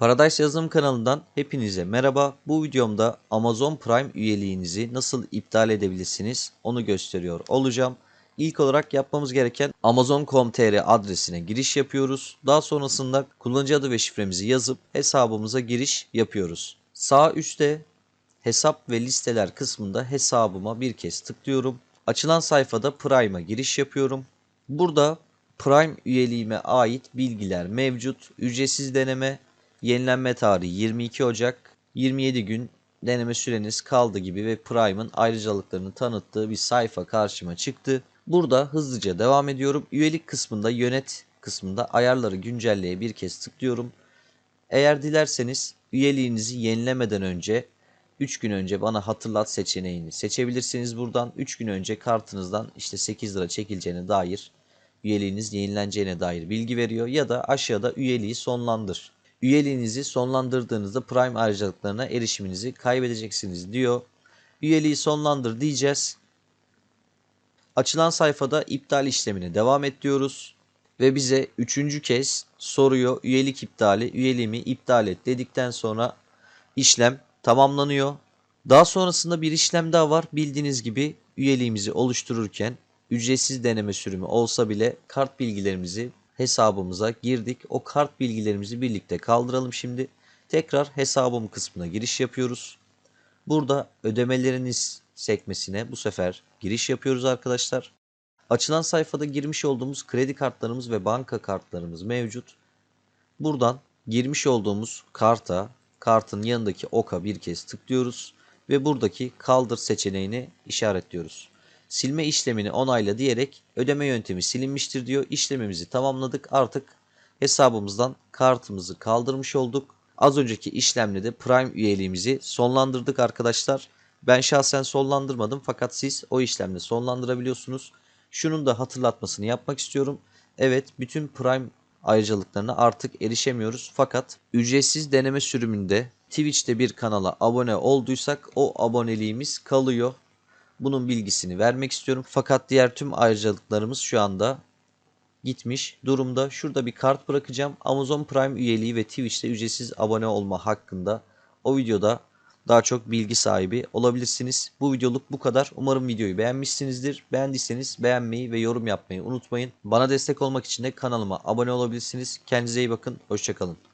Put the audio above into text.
Paradise Yazılım kanalından hepinize merhaba. Bu videomda Amazon Prime üyeliğinizi nasıl iptal edebilirsiniz onu gösteriyor olacağım. İlk olarak yapmamız gereken amazon.com.tr adresine giriş yapıyoruz. Daha sonrasında kullanıcı adı ve şifremizi yazıp hesabımıza giriş yapıyoruz. Sağ üstte hesap ve listeler kısmında hesabıma bir kez tıklıyorum. Açılan sayfada Prime'a giriş yapıyorum. Burada Prime üyeliğime ait bilgiler mevcut. Ücretsiz deneme, yenilenme tarihi 22 Ocak, 27 gün deneme süreniz kaldı gibi ve Prime'ın ayrıcalıklarını tanıttığı bir sayfa karşıma çıktı. Burada hızlıca devam ediyorum. Üyelik kısmında yönet kısmında ayarları güncelleye bir kez tıklıyorum. Eğer dilerseniz üyeliğinizi yenilemeden önce 3 gün önce bana hatırlat seçeneğini seçebilirsiniz buradan. 3 gün önce kartınızdan işte 8 lira çekileceğine dair üyeliğiniz yenileneceğine dair bilgi veriyor ya da aşağıda üyeliği sonlandır. Üyeliğinizi sonlandırdığınızda Prime ayrıcalıklarına erişiminizi kaybedeceksiniz diyor. Üyeliği sonlandır diyeceğiz. Açılan sayfada iptal işlemine devam et diyoruz. Ve bize üçüncü kez soruyor üyelik iptali, üyeliğimi iptal et dedikten sonra işlem tamamlanıyor. Daha sonrasında bir işlem daha var. Bildiğiniz gibi üyeliğimizi oluştururken ücretsiz deneme sürümü olsa bile kart bilgilerimizi hesabımıza girdik. O kart bilgilerimizi birlikte kaldıralım şimdi. Tekrar hesabım kısmına giriş yapıyoruz. Burada ödemeleriniz sekmesine bu sefer giriş yapıyoruz arkadaşlar. Açılan sayfada girmiş olduğumuz kredi kartlarımız ve banka kartlarımız mevcut. Buradan girmiş olduğumuz karta, kartın yanındaki oka bir kez tıklıyoruz ve buradaki kaldır seçeneğini işaretliyoruz. Silme işlemini onayla diyerek ödeme yöntemi silinmiştir diyor. İşlemimizi tamamladık. Artık hesabımızdan kartımızı kaldırmış olduk. Az önceki işlemle de Prime üyeliğimizi sonlandırdık arkadaşlar. Ben şahsen sonlandırmadım fakat siz o işlemle sonlandırabiliyorsunuz. Şunun da hatırlatmasını yapmak istiyorum. Evet bütün Prime ayrıcalıklarına artık erişemiyoruz. Fakat ücretsiz deneme sürümünde Twitch'te bir kanala abone olduysak o aboneliğimiz kalıyor. Bunun bilgisini vermek istiyorum. Fakat diğer tüm ayrıcalıklarımız şu anda gitmiş durumda. Şurada bir kart bırakacağım. Amazon Prime üyeliği ve Twitch'te ücretsiz abone olma hakkında o videoda daha çok bilgi sahibi olabilirsiniz. Bu videoluk bu kadar. Umarım videoyu beğenmişsinizdir. Beğendiyseniz beğenmeyi ve yorum yapmayı unutmayın. Bana destek olmak için de kanalıma abone olabilirsiniz. Kendinize iyi bakın. Hoşçakalın.